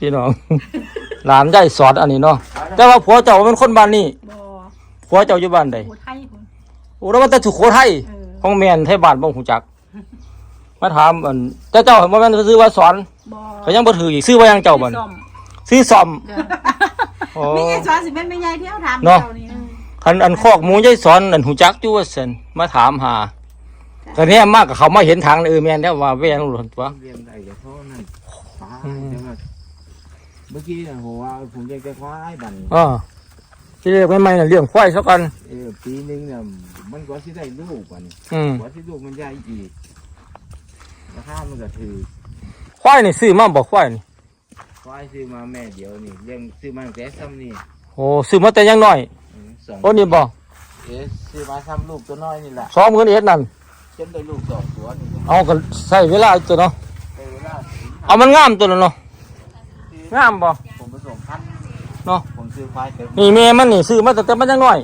พี่น้อง หลานได้สอนอันนี้เนาะแต่ว่าผัวเจ้าเป็นคนบ้านนี้บ่ผัวเจ้าอยู่บ้านใดโอ้ไทยพุ่นโอ้แล้วมันแต่สุโขทัยเออของแม่นไทยบ้านบ่ฮู้จัก มาถามอันแต่เจ้าบ่แม่นซื้อว่าสอนบ่เขายังบ่ถืออีกซื้อว่าหยังเจ้าบัดซ่อมซื้อซ่อมเด้โอ้อมีไงสอนสิเป็นแม่ใหญ่ที่เฮาถามเนาะ เจ้านี่คันอันคอกหมูยายสอนอันฮู้จักอยู่ว่าซั่นมาถามหาก็แน่มากกับเขามาเห็นทางเออแม่นแล้วว่าแว่นหล่นตัว เรียนได้กับเขานั่นฟ้าแต่ว่า เมื่อกี้น่ะผมว่าผมเรียกแต่ควายบันอ่าที่เรียกใหม่ๆน่ะเลี้ยงควายซะก่อนเออปีหนึงเนี่ยมันก็สิได้ลูกกว่านี่อืมกว่าที่ลูกมันใหญ่อีกราคามันก็ถือควายนี่ซื้อมาบ่ควายนี่ควายซื้อมาแม่เดียวนี่เลี้ยงซื้อมาตั้งแต่ซ้ำนี่โอ้ซื้อมาแต่ยังน้อยอืมสองโอ้นี่บ่เอ๊ะซื้อมาซ้ำลูกตัวน้อยนี่แหละสองหมื่นเอ็ดนั่นจนได้ลูกสองตัวนี่เอาก็ใส่เวลาอีกตัวเนาะในเวลาสี่เอามันงามตัวแล้วเนาะ งามบ่ผมผสมพันธุ์เนาะผมซื้อควายเต็มนี่แม่มันนี่ซื้อมาแต่แต่มันยังน้อย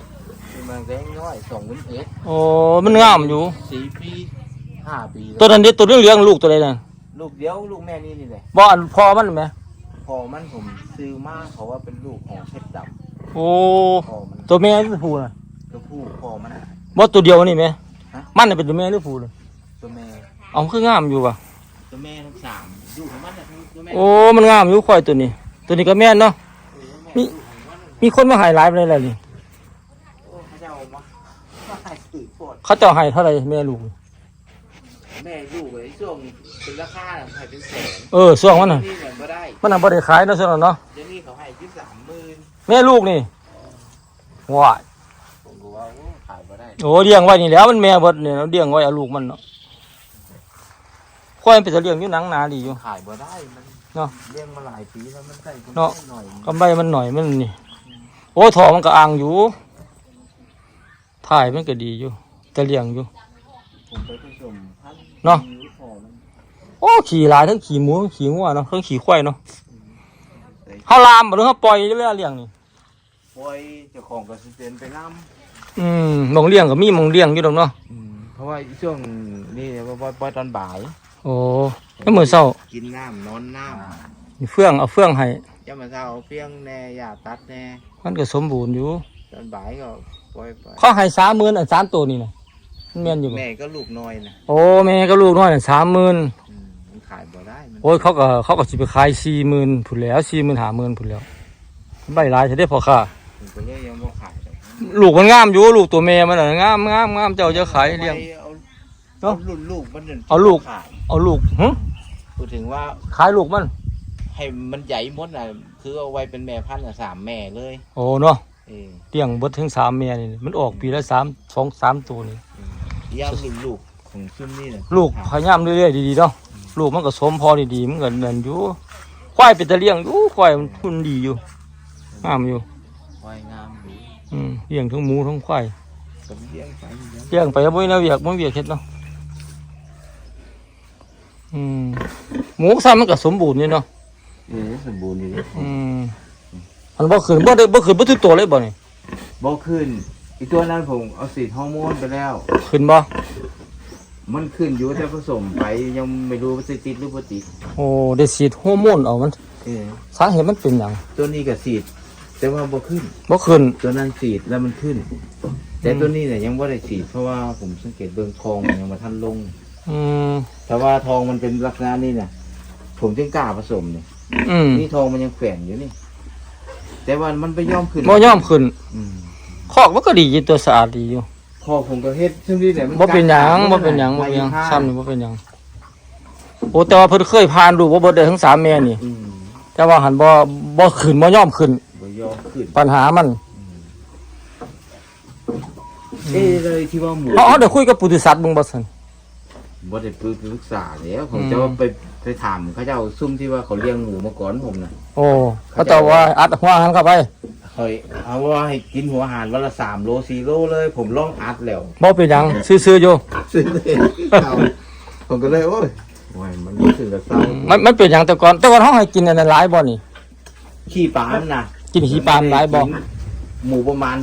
ซื้อมาตั้งแต่น้อยสองหมื่นเอ็ดโอ้มันงามอยู่สี่ปีห้าปีตัวนั้นเด็ดตัวเรื่องเลี้ยงลูกตัวใดนั่นลูกเดียวลูกแม่นี่นี่แหละบ่อันพอมันไหมพอมันผมซื้อมาเพราะว่าเป็นลูกของเพชรดโอ้ำพอมันตัวแม่หรือผู้น่ะตัวผู้พอมันบ่ตัวเดียวนี่ไหมฮะมันน่ะเป็นตัวแม่หรือผู้น่ะตัวแม่เอาคืองามอยู่ว่ะตัวแม่ทั้งสาม ลูกของมันน่ะทั้งตัวแม่โอ้ มันงามอยู่ควายตัวนี้ ตัวนี้ก็แม่นเนาะ มี มีคนมาใหายหลายไปเลยแหละนี่โอ้เขาจะเอามาให้สื่อโคตรเขาเจะให้เท่าไหร่แม่ลูก แม่ลูกไอ้ช่วงเป็นราคาน่ะให้เป็นแสนเออส่วงมันน่ะ นี่เหมือนก็ได้มันน่ะบ่ได้ขายเนาะส่วงนั้นเนาะ เดี๋ยวนี้เขาให้ยี่สามหมื่นแม่ลูกนี่ว้ายผมก็ว่าโอ้ขายมาได้ โอ้เลี้ยงไว้นี่แหล้วมันแม่เบิดเนี่ยเราเลี้ยงไว้เอาลูกมันเนาะ ควายมันเป็นตะเลี้ยงอยู่หนังหนาดีอยู่ ขายมาได้มันเนาะเลี้ยงมาหลายปีแล้วมันได้คนเนาะ หน่อยกำไรมันหน่อยมันนี่ โอ้ทองมันก็อ่างอยู่ ถ่ายมันก็ดีอยู่แต่เลี้ยงอยู่ ผมไปผสมพันธุ์เนาะพอมันโอ้ขี่หลายทั้งขี่หมูทั้งขี่งัวเนาะทั้งขี่ควายเนาะเฮาลามบ่หรือเฮาปล่อยเวลาเลี้ยงนี่ ปล่อยเจ้าของก็สิเต็นไปน้ำอืมหมองเลี้ยงก็มีหมองเลี้ยงอยู่ดอกเนาะอืมเพราะว่าช่วงนี้เนี่ยปล่อยปล่อยตอนบ่าย โอ้แล้วมื้อเช้ากินน้ำนอนน้มีเฟื่องเอาเฟื่องให้ำย่ามาเช้าเอาเพียงแน่ยาตัดแน่มันก็สมบูรณ์อยู่ตอนบ่ายก็ปล่อยไปเขาให้30,000อันสามตัวนี่น่ะมันแม่นอยู่บ่แม่ก็ลูกน้อยนะโอ้แม่ก็ลูกน้อยน่ะ30,000อืมมันขายบ่ได้มันโอ้ยเขาก็เขาก็สิไปขาย40,000พุ่นแล้ว40,000 50,000พุ่นแล้วใบหลายซะเด้อพ่อค้าผมก็เลยยังบ่ขายเลยลูกมันงามอยู่ลูกตัวแม่มันน่ะงามงามงามเจ้าจะขายเลี้ยงเอา เนาะเอารุ่นลูกมันนั่นเอาลูก ขายเอาลูกหึพูดถึงว่าขายลูกมัน ให้มันใหญ่หมดน่ะคือเอาไว้เป็นแม่พันธุ์น่ะสามแม่เลย โอ้เนาะเออเลี้ยงเบิดถึงสามแม่นี่มันออกปีละสามสองสามตัวนี่ยามรุ่นลูกของซุ่มนี่น่ะลูกพยายามเรื่อยๆดีๆเนาะลูกมันก็สมพอดีๆมันก็เดินอยู่ควายเป็นตะเลี้ยงอยู่ควายมันทุนดีอยู่งามอยู่ ควายงามดีอืมเลี้ยงทั้งหมูทั้งควายก็เลี้ยงไปเลี้ยงเลี้ยงไปบ่มีแนวเวียกบ่มีเวียกเฮ็ดเนาะ อืมหมูซ้ำมันก็สมบูรณ์อยู่เนาะเออสมบูรณ์อยู่ดิอืมมันบ่ขึ้นบ่ได้บ่ขึ้นบ่ทุกตัวเลยบ่นี่บ่ขึ้น อีกตัวนั้นผมเอาสีดฮอร์โมนไปแล้ว ขึ้นบ่มันขึ้นอยู่แต่ผสมไปยังไม่รู้ว่าจะติดหรือบ่ติดโอ้ได้ฉีดฮอร์โมนเอามันเออสาเหตุมันเป็นหยังตัวนี้ก็สีดแต่ว่าบ่ขึ้น บ่ขึ้น ตัวนั้นสีดแล้วมันขึ้น แต่ตัวนี้เนี่ยยังบ่ได้สีดเพราะว่าผมสังเกตเบื้องทองมันยังมาทันลง อืมถ้าว่าทองมันเป็นลักษณะนี้เนี่ยผมจึงกล้าผสมเนี่ยอืมนี่ทองมันยังแฝงอยู่นี่ แต่ว่ามันไปย่อมขึ้นบ่ยอมขึ้นอืมคอกมันก็ดีอยู่ตัวสะอาดดีอยู่พอผมก็เฮ็ดซึ่งนี่เนี่ยมับ่เป็นหยังบ่เป็นหยังบ่เป็นหยังซ้ำนี่บ่เป็นหยังโอ้แต่ว่าเพิ่นเคยผ่านลูกบ่เบิดได้ทั้งสามแม่นี่ อืมแต่ว่าหันบ่บ่ขึ้นบ่ยอมขึ้น บ่ย่อมขึ้นปัญหามันเอ้เลยที่ว่าหมูเฮาเฮาได้คุยกับปุถุสัตว์เบิ่งบ่ซั่น บ่ได้ปรึกษาแล้วผมอืมจะว่าไปไปถามเขาเจ้าซุ่มที่ว่าเขาเลี้ยงหมูมาก่อนผมน่ะโอ้เขาเจ้าว่าอัดหัวอาหันเข้าไปเคยเอาว่าให้กินหัวอาหารวันละ3โล4โลเลย ผมลองอัดแล้วบ่เป็นหยังซื่อๆอยู่ซึ่งเลยเอาผมก็เลยโอ้ยโอ้ยมันรู้สึกกับเศร้ามันมันเป็นหยังแต่ก่อนแต่ก่อนเฮาให้กินอันนั้นหลายบ่นี่ขี้ปลามน่ะกินขี้ปลาหลายบ่หมูประมาณ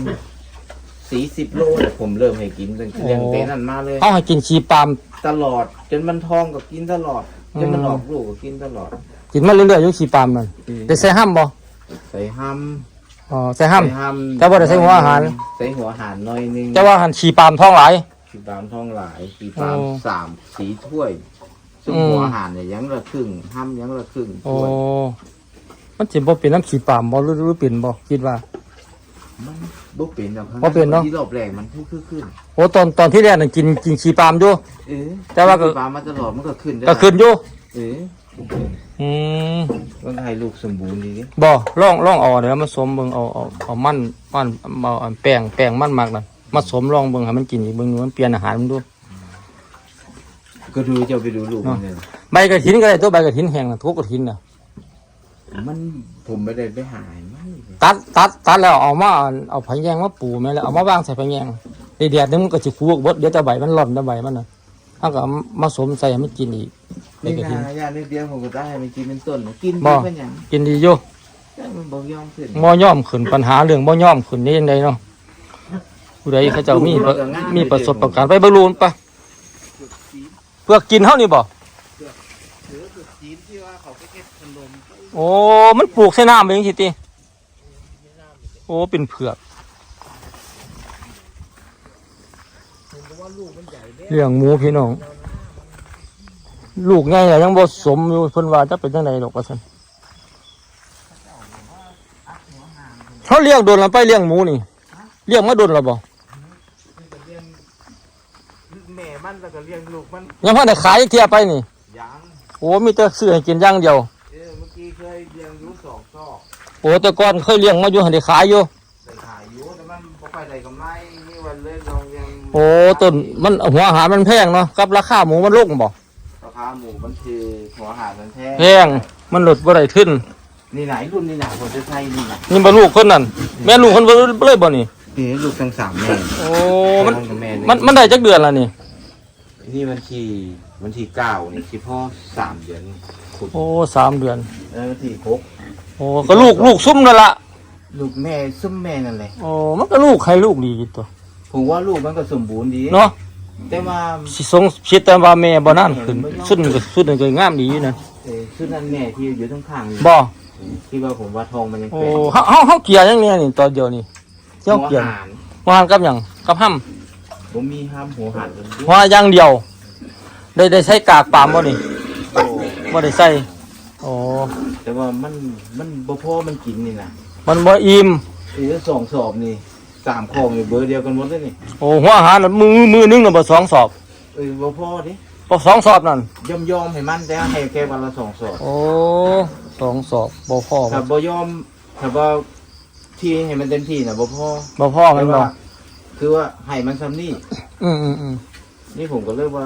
สี่สิบโลเนี่ยผมเริ่มให้กินตั้งแต่เลี้ยงเต้นั่นมาเลยเฮาให้กินขี้ปลาตลอด จนมันทองก็กินตลอด จนมันอืม ออกลูกก็กินตลอด กินมาเรื่อยๆอยู่ขี้ปามนั่นได้ใส่ห้ำบ่ใส่ห้ำอ๋อใส่ห้ำใส่ห้ำแต่บ่ได้ใส่หัวอาหาร ใส่หัวอาหารหน่อยนึงแต่ว่าหันขี้ปามท้องหลายสีปามท้องหลายสีปามโอ้สามสีถ้วย ซึ่งอืม หัวอาหารเนี่ยยังละครึ่งห้ำยังละครึ่งโอ้ถ้วยมันสิบ่เป็นน้ำขี้ปามบ่หรือหรือเป็นบ่คิดว่า มันบ่เป็นหรอกครับบ่เป็นเนาะ ที่รอบแรกมันขึ้นขึ้นขึ้นโอ้ตอนตอนที่แรกน่ะกินกินขี้ปามอยู่ เออแต่ว่าก็สีปามมาตลอดมันก็ขึ้นได้ก็ขึ้นอยู่เอออืมมันให้ลูกสมบูรณ์ดีดิบ่ลองลองเอาเดี๋ยวมาสวมเบิ่งเอาเอาเอามันมันเอาอันแป้งแป้งมันมากนั่นมาสวมลองเบิ่งให้มันกินอีกเบิ่งดูมันเปลี่ยนอาหารมันดู ก็ดูจะไปดูลูกมันเลยใบกระถินก็ได้ตัวใบกระถินแห้งน่ะทุกกระถินน่ะ มันผมไม่ได้ไปหามัน ตัดตัดตัดแล้วเอามาเอาเอาผงแยงมาปูแม่นแล้วเอามาวางใส่ผงแยงไอ้แดดนึงมันก็สิฟูกเบิดเดี๋ยวแต่ใบมันหล่อนแต่ใบมันน่ะถ้าก็เอามาสวมใส่ให้มันกินอีกใบนี่กระถินนะยาเดียวผมก็ได้ให้มันกินเป็นต้นนะกินบ่ดีเป็นอย่างกินดีอยู่แต่มันบ่ยอมขึ้นบ่ย่อมขึ้นปัญหาเรื่องบ่ย่อมขึ้นนี่ยังไงเนาะผู้ใดเขาเจ้ามีประมีประสบการณ์ไปเบิ่งรูนปะเพื่อกินเฮานี่บ่ถือคือจีนที่ว่าเขาไปเก็บขนมโอ้ มันปลูกใส่น้ำไปจังซี่ติ โอ้เป็นเผือกเลี้ยงหมูพี่น้อง ลูกไงอะยังบ่สมอยู่เพิ่นว่าจะเป็นจังไดดอกว่าซั่นเขาเลี้ยงโดนแล้วไปเลี้ยงหมูนี่เลี้ยงมาโดนแล้วบ่แม่มันแล้วก็เลี้ยงลูกมันยังพอได้ขายอีกเที่ยไปนี่ยังโอ้มีแต่ซื้อให้กินอย่างเดียวเออเมื่อกี้เคยเลี้ยงอยู่สองซอก โอ้แต่ก่อนเคยเลี้ยงมาอยู่ให้ได้ขายอยู่ ได้ขายอยู่แต่มันบ่ค่อยได้กำไรนี่วันเลยลองยังโอ้ต้นมันหัวอาหารมันแพงเนาะกับราคาหมูมันลงบ่ราคาหมูมันคือหัวอาหารมันแท้แพงมันลดบ่ได้ขึ้น นี่ไหนรุ่นนี่ไหนผมจะใช้นี่ไหนนี่บ่ลูกคนนั้นแม่ลูกคนบ่เลยบ่นี่นี่ลูกทั้งสามแม่โอ้มันกับแม่มันมันได้จักเดือนละนี่ นี่วันที่วันที่เก้านี่ที่พ่อสามเดือนขุดโอ้สามเดือน แล้ววันที่หกโอ้ก็ลูกลูกซุ่มนั่นละลูกแม่ซุ้มแม่นั่นแหละโอ้มันก็ลูกใครลูกดีอยู่ตัวผมว่าลูกมันก็สมบูรณ์ดีเนาะแต่ว่าสิสงคิดแต่ว่าแม่บ่นั่นขึ้นสุดก็สุดก็งามดีอยู่นะเออชุดนั้นแม่ที่อยู่ทั้งข้างนี่บ่ที่ว่าผมว่าทองมันยังโอ้เป็นเฮาเฮาเฮาเกลียร์อย่างเนี้ยนี่ตอนเดียวนี่เจ้าเกลียร์หัวหารว่ากับหยังกับห้ำผมมีห้ามหัวหันกันด้วยว่าอย่างเดียว ได้ได้ใช้กากปาล์มบ่นี่โอ้บ่ได้ใส่ โอ้แต่ว่ามันมันบ่พอมันกินนี่นะมันบ่อิ่มเออสองสอบนี่สามคลองนี่เบอร์เดียวกันหมดเลยนี่โอ้หัวอาหารน่ะมือมือนึงน่ะบ่สองสอบเออบ่พอดิบ่สองสอบนั่นยอมยอมให้มันแต่ให้แค่วันละสองสอบโอ้สองสอบบ่พอถ้าบ่บ่ยอมถ้าว่าที่ให้มันเต็มที่น่ะบ่พอบ่พอมันบ่แต่ว่าคือว่าให้มันซ้ำนี่อืมอืมอืมนี่ผมก็เลยว่า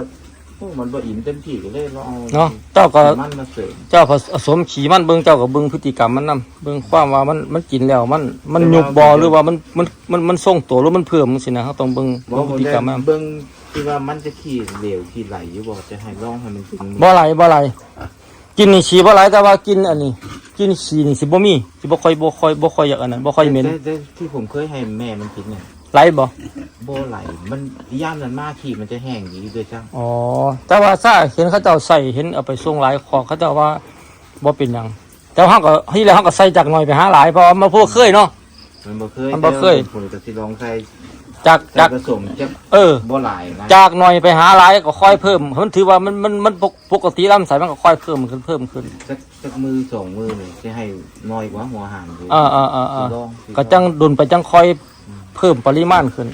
โอ้มันบ่อิ่มเต็มที่ก็เลยลองเอาเนาะเจ้าก็ มันมาเสริมเจ้าผสมขี่มันเบิ่งเจ้าก็เบิ่งพฤติกรรมมันนํเบิ่งความว่ามันมันกินแล้วมันมันยุบบ่หรือว่ามันมันมันมันทรงตัวหรือมันเพิ่มจังซี่นะเฮาต้องเบิ่งบ่เบิ่งผพฤมติได้กรรมมันเบิ่งที่ว่ามันจะขี้เหลวขี้ไหลอยู่บ่จะให้ลองให้มันเป็นบ่ไหลบ่ไหลกินนี่ฉี่บ่ไหลแต่ว่ากินอันนี้ กินฉี่นี่สิบ่มีสิบ่ค่อยบ่ค่อยบ่ค่อยอยากอันนั้นบ่ค่อยเหม็นแต่แต่ที่ผมเคยให้แม่มันกินเนี่ย ไหลบ่บ่ไหลมันย่ามนั้นมากขี้มันจะแห้งดีด้วยจังอ๋อ แต่ว่าถ้าเห็นเขาเจ้าใส่เห็นเอาไปส่งหลายขอเขาเจ้าว่าบ่เป็นหยังแต่ว่าเฮาก็ที่แล้วเฮาก็ใส่จากหน่อยไปหาหลายเพราะว่ามาพวกเคยเนาะ มันบ่เคยมันบ่เคยแต่ว่าผมก็สิลองใส่จากใส่จากผสมจะเออบ่หลายนะจากหน่อยไปหาหลายก็ค่อยเพิ่มมันถือว่ามันมันมันปกปกติลำไส้มันก็ค่อยเพิ่มขึ้นเพิ่มขึ้น สักสักมือสองมือนี่จะให้น้อยกว่าหัวหางอยู่อ่าอ่าอ่าอ่าสิลองสิลอก็จังดุนไปจังค่อย เพิ่มปริมาณขึ้น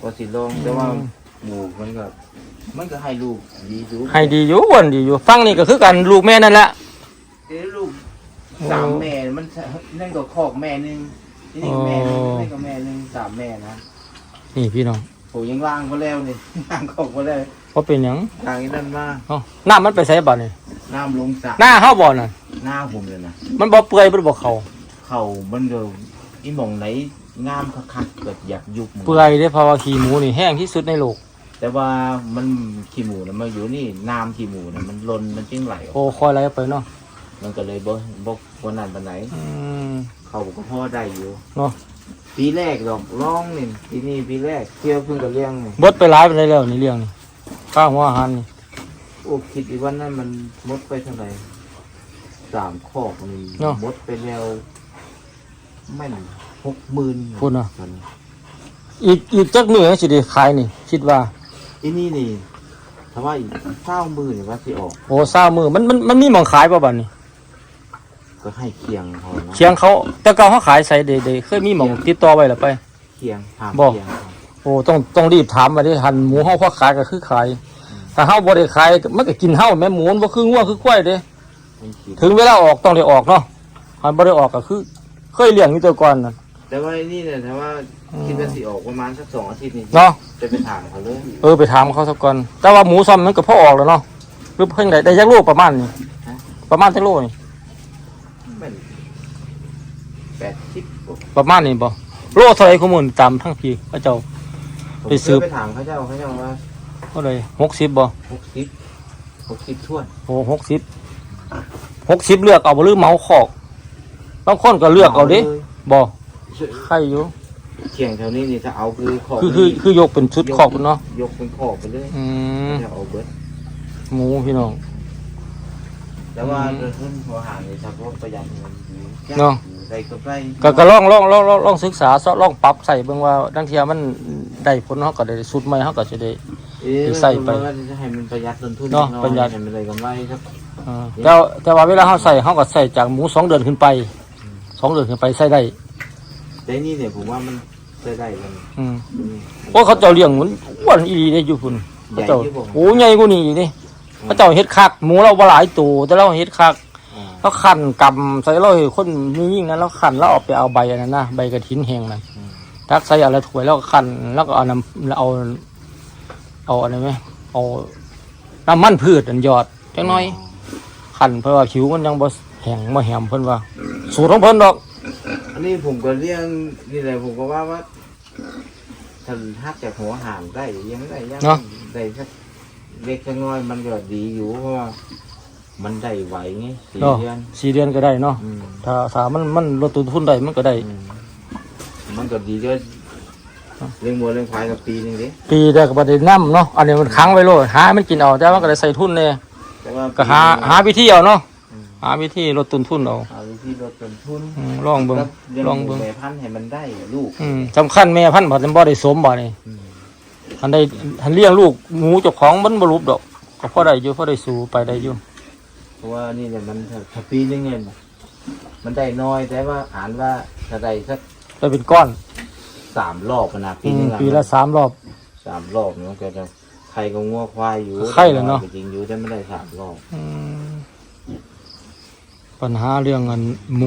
ก็สิลองแต่ว่าหมูมันก็มันก็ให้ลูกดีอยู่ให้ดีอยู่อ้วนดีอยู่ฟังนี่ก็คือกันลูกแม่นั่นแหละเอ้ลูกสามแม่มันนั่นก็คอกแม่หนึงนี่ก็แม่หนึงนี่ก็แม่หนึงสามแม่นะนี่พี่น้องผมยังล้างเขาแล้วนี่ล้างคอกเขาแล้วว่าเป็นหยังล้างอีนั่นมาเอ้าน้ำมันไปใส่บ่นี่น้ำลงสระหน้าเฮาบ่น่ะหน้าผมเลยนะมันบ่เปื่อยบ่บ่เข้าเข่ามันก็อีหมองไหน งามคักๆเกิดอยากยุบหมืเปื่อยเด้เพราะว่าขี้หมูนี่แห้งที่สุดในโลก แต่ว่ามันขี้หมูนะมาอยู่นี่น้ำขี้หมูนะมันลนมันจิ้งไหลออกโอ้ค่อยไหลไปเนาะมันก็เลยบ่บ่บ่นานปานไหนอืม เขาก็พอได้อยู่เนาะ ปีแรกดอกร้องนี่ปีนี้ปีแรกเที่ยวเพิ่งกับเลี้ยงนี่เบิดไปหลายไปแล้วนี่เรื่องนี่ข้าวหัวอาหารนี่โอ้คิดอีกวันนั้นมันหมดไปเท่าไหร่สามคอกนี่เนาะหมดไปแล้วแม่น หกหมื่นพูดเนาะตอนนี้อีกอีกจักมือสิได้ขายนี่ คิดว่า อีนี่นี่ถ้าว่าอีกเก้าหมื่นเนี่ยว่าสิออก โอ้ซ่ามือมันมันมันมีหมองขายป่ะบัดนี้ก็ให้เคียงเขานะเคียงเขาแต่เก่าเขาขายใส่เดๆเคยมีหมองติดต่อไว้แล้วไป เคียงถามบอก เคียงเขาโอ้ต้องต้องรีบถามมาดิหันหมูเฮาพอขายก็คือขายถ้าเฮาบ่ได้ขายมันก็กินเฮาแม่หมูมันบ่คืองัวคือควายเด้ให้เคียงถึงเวลาออกต้องได้ออกเนาะหันบ่ได้ออกก็คือ เคยเลี้ยงอยู่แต่ก่อนน่ะ แต่ว่าไอ้นี่เนี่ยถ้าว่าอืมคิดว่าสิออกประมาณสักสองอาทิตย์นี่เนาะจะไปถามเขาเลยเออไปถามเขาซะก่อนแต่ว่าหมูซ้อมมันก็พอออกแล้วเนาะหรือเพิ่งได้ได้จักโลประมาณนี้ประมาณจักโลนี่แม่นแปดสิบประมาณนี้บ่โลเท่าไหร่คุมื้อตามทั้งพี่พระเจ้า ผมไปซื้อ เคยไปถามเขาเจ้าเขาเจ้าว่าเท่าไหร่60บ่หกสิบหกสิบท้วนโอ้60 60เลือกเอาบ่หรือเหมาคอกบางคนก็เลือกเอาเด้ลยบ่ ใครอยู่เคียงแถวนี้นี่ถ้าเอาคือขอบคือคือคือยกเป็นชุดคอกเนาะยกเป็นขอบไปเลยอืมจะเอาเบิดหมูพี่น้องแต่ว่าอืมเดินขึ้นหัวหางนี่ถ้าพวกประหยัดเงินอยู่เนาะใส่กับไรก็ก็ลองลองลองลองลองศึกษาซะลองปรับใส่เบิ่งว่าดังเทียมันได้ผลเฮาก็ได้สุดใหม่เฮาก็สิได้เอ๊ะใส่ไปมันว่าจะให้มันประหยัดต้นทุนเนาะอยประหยัดให้มันเลยกำไรครับอ่าแต่ว่าแต่ว่าเวลาเฮาใส่เฮาก็ใส่จากหมูสองเดือนขึ้นไปสองเดือนขึ้นไปใส่ได้ แต่นี่เนี่ยผมว่ามันใช้ได้กันอืมโอ้เขาเจ้าเลี้ยงมันอ้วนอีหลีเด้อยู่พุ่นใหเขาญ่เจ้าที่ผมโอ้ใหญ่กว่านี้อีกเด้เขาเจ้าเฮ็ดคักหมูเราบ่หลายตัวแต่เราเฮ็ดคักอ่าแล้วขันกำใส่เราให้คนมียิ่งนั้นแล้วขันแล้วเอาไปเอาใบอันนั้นนะใบกระถินแห้งนั่นอืมทักใส่อะไรถ้วยแล้วก็ขันแล้วก็เอาน้ำแล้วเอาเอาอะไรไหมเอาน้ำมันพืชอันหยอดจังน้อยขันเพราะว่าผิวมันยังบ่แห้งบ่แหมเพิ่นว่า สูตรของเพิ่นดอก อันนี้ผมก็เรียงนี่แหละผมก็ว่าว่าถ้าหักจากหัวหางได้ยังไม่ได้ยังเนาะได้สักเล็กสักน้อยมันก็ดีอยู่เพราะว่ามันได้ไหวไงสี่เนาะเดือนสี่เดือนก็ได้เนาะอืมถ้าถ้ามันมันลดต้นทุนได้มันก็ได้ อืมมันก็ดีด้วยเลี้ยงวัวเลี้ยงควายกับปีหนึงดิปีได้ก็บ่ได้นํเนาะอันนี้มันค้างไว้โลดหาให้มันกินเอาแต่ว่าก็ได้ใส่ทุนแน่แต่ว่าก็หาหาวิธีเอาเนาะหาวิธีลดต้นทุนเอาหา วิธีลดต้นทุนอืมลองเบิ่งแล้วเลี้ยงลองเบิ่ง แม่พันธุ์ให้มันได้ลูกอืมสำคัญแม่พันธุ์บ่จำบ่ได้สมบ่นี่อืมอันใดอันเลี้ยงลูกหมูเจ้าของมันบ่รูปดอกก็พอได้อยู่พอได้สู่ไปได้อยู่เพราะว่านี่เนี่ยมันถ้าถ้าปีนึงเนี่ยมันได้น้อยแต่ว่าอ่านว่าถ้าได้สักได้เป็นก้อนสามรอบนะปีอืนึมงอปีละสามรอบ สามรอบเนี่ยมันก็จะใครก็งัวควายอยู่ไข่เหรอเนาะจริงๆอยู่แต่ไม่ได้สามรอบอืม ปัญหาเรื่องเงินหมู